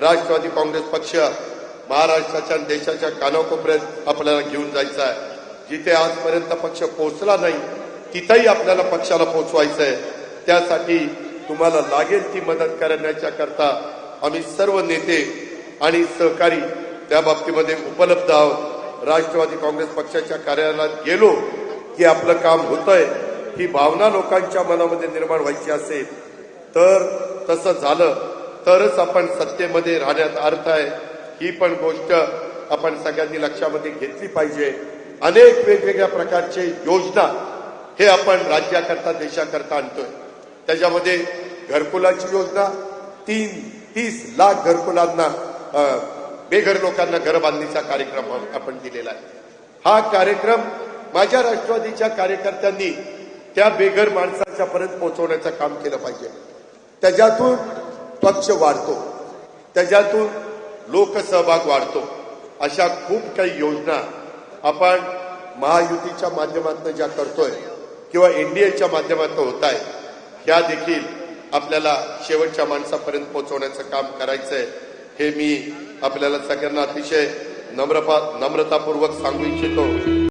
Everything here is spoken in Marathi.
राष्ट्रवादी काँग्रेस पक्ष महाराष्ट्राच्या देशाच्या कानाकोपऱ्यात आपल्याला घेऊन जायचा आहे. जिथे आजपर्यंत पक्ष पोहोचला नाही तिथंही आपल्याला पक्षाला पोहोचवायचं आहे. त्यासाठी तुम्हाला लागेल ती मदत करण्याच्या करता आम्ही सर्व नेते आणि सहकारी त्या बाबतीमध्ये उपलब्ध आहोत. राष्ट्रवादी काँग्रेस पक्षाच्या कार्यालयात गेलो की आपलं काम होतंय ही भावना लोकांच्या मनामध्ये निर्माण व्हायची असेल तर तसं झालं तरच आपण सत्तेमध्ये राहण्यात अर्थ आहे. ही पण गोष्ट आपण सगळ्यांनी लक्षामध्ये घेतली पाहिजे. अनेक वेगवेगळ्या प्रकारचे योजना हे आपण राज्याकरता देशाकरता आणतोय. त्याच्यामध्ये घरकुलाची योजना तीन तीस लाख घरकुलांना बेघर लोकांना घर बांधणीचा कार्यक्रम आपण दिलेला आहे. हा कार्यक्रम माझ्या राष्ट्रवादीच्या कार्यकर्त्यांनी त्या बेघर माणसाच्या पर्यंत पोहोचवण्याचं काम केलं पाहिजे. त्याच्यातून पक्ष वाढतो. त्याच्यातून लोकसहभाग वाढतो. अशा खूप काही योजना आपण महायुतीच्या माध्यमातून ज्या करतोय किंवा एनडीएच्या माध्यमातून होत आहे ह्या देखील आपल्याला शेवटच्या माणसापर्यंत पोहोचवण्याचं काम करायचंय. हे मी आपल्याला सगळ्यांना अतिशय नम्रपा नम्रतापूर्वक सांगू इच्छितो.